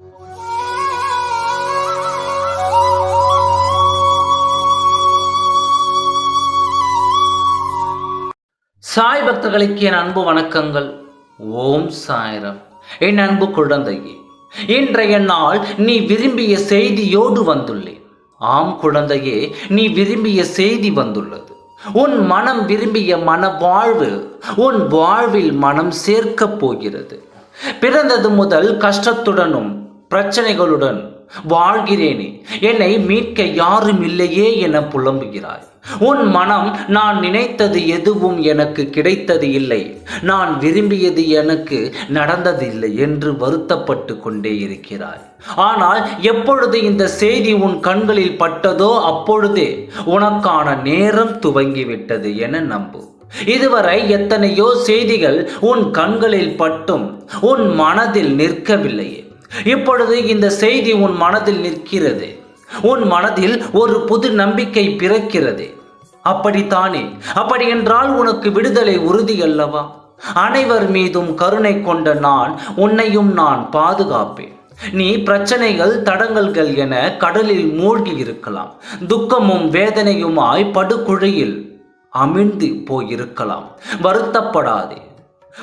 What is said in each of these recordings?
சாய் பக்தர்களுக்கு என் அன்பு வணக்கங்கள். ஓம் சாயரம். என் அன்பு குழந்தையே இன்றைய நாள் நீ விரும்பிய செய்தியோடு வந்துள்ளேன் ஆம் குழந்தையே நீ விரும்பிய செய்தி வந்துள்ளது. உன் மனம் விரும்பிய மன வாழ்வு உன் வாழ்வில் மனம் சேர்க்கப் போகிறது. பிறந்தது முதல் கஷ்டத்துடனும் பிரச்சனைகளுடன் வாழ்கிறேனே. என்னை மீட்க யாரும் இல்லையே என புலம்புகிறாய். உன் மனம் நான் நினைத்தது எதுவும் எனக்கு கிடைத்தது இல்லை. நான் விரும்பியது எனக்கு நடந்ததில்லை என்று வருத்தப்பட்டு கொண்டே இருக்கிறாய். ஆனால் எப்பொழுது இந்த செய்தி உன் கண்களில் பட்டதோ அப்பொழுதே உனக்கான நேரம் துவங்கிவிட்டது என நம்பு. இதுவரை எத்தனையோ செய்திகள் உன் கண்களில் பட்டும் உன் மனதில் நிற்கவில்லையே. இப்பொழுது இந்த செய்தி உன் மனதில் நிற்கிறது. உன் மனதில் ஒரு புது நம்பிக்கை பிறக்கிறது. அப்படித்தானே? அப்படி என்றால் உனக்கு விடுதலை உறுதி அல்லவா அனைவர் மீதும் கருணை கொண்ட நான் உன்னையும் நான் பாதுகாப்பேன். நீ பிரச்சனைகள் தடங்கல்கள் என கடலில் மூழ்கி இருக்கலாம். துக்கமும் வேதனையுமாய் படுகுழியில் அமிழ்ந்து போயிருக்கலாம். வருத்தப்படாதே.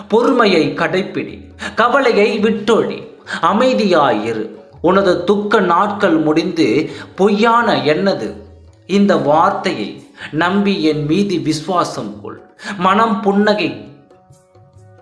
பொறுமையை கடைப்பிடி. கவலையை விட்டொழி. அமைதியாயிரு. உனது துக்க நாட்கள் முடிந்து பொய்யான என்னது? இந்த வார்த்தையை நம்பி என் மீது விசுவாசம் கொள். மனம் புன்னகை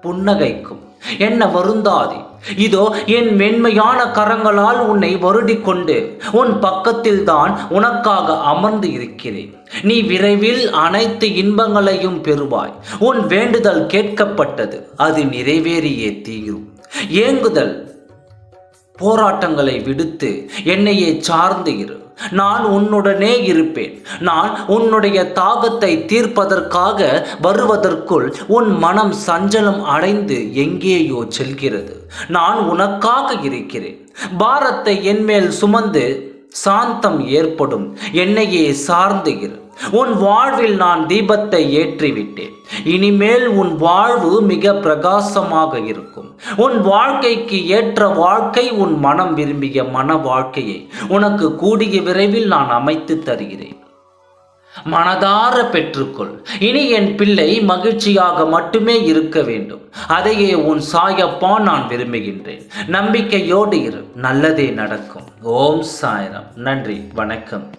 புன்னகைக்கும். என்ன வருந்தாதே. இதோ என் மென்மையான கரங்களால் உன்னை வருடிக் கொண்டு உன் பக்கத்தில் தான் உனக்காக அமர்ந்து இருக்கிறேன். நீ விரைவில் அனைத்து இன்பங்களையும் பெறுவாய். உன் வேண்டுதல் கேட்கப்பட்டது. அது நிறைவேறியே தீரும். ஏங்குதல் போராட்டங்களை விடுத்து என்னையே சார்ந்து இரு. நான் உன்னுடனே இருப்பேன். நான் உன்னுடைய தாகத்தை தீர்ப்பதற்காக வருவதற்குள் உன் மனம் சஞ்சலம் அடைந்து எங்கேயோ செல்கிறது. நான் உனக்காக இருக்கிறேன். பாரத்தை என்மேல் சுமந்து சாந்தம் ஏற்படும். என்னையே சார்ந்து இரு. உன் வாழ்வில் நான் தீபத்தை ஏற்றிவிட்டேன். இனிமேல் உன் வாழ்வு மிக பிரகாசமாக இருக்கும். உன் வாழ்க்கைக்கு ஏற்ற வாழ்க்கை உன் மனம் விரும்பிய மன வாழ்க்கையை உனக்கு கூடிய விரைவில் நான் அமைத்து தருகிறேன். மனதார பெற்றுக்கொள். இனி என் பிள்ளை மகிழ்ச்சியாக மட்டுமே இருக்க வேண்டும். அதையே உன் சாயப்பா நான் விரும்புகின்றேன். நம்பிக்கையோடு இரு. நல்லதே நடக்கும். ஓம் சாயரம். நன்றி. வணக்கம்.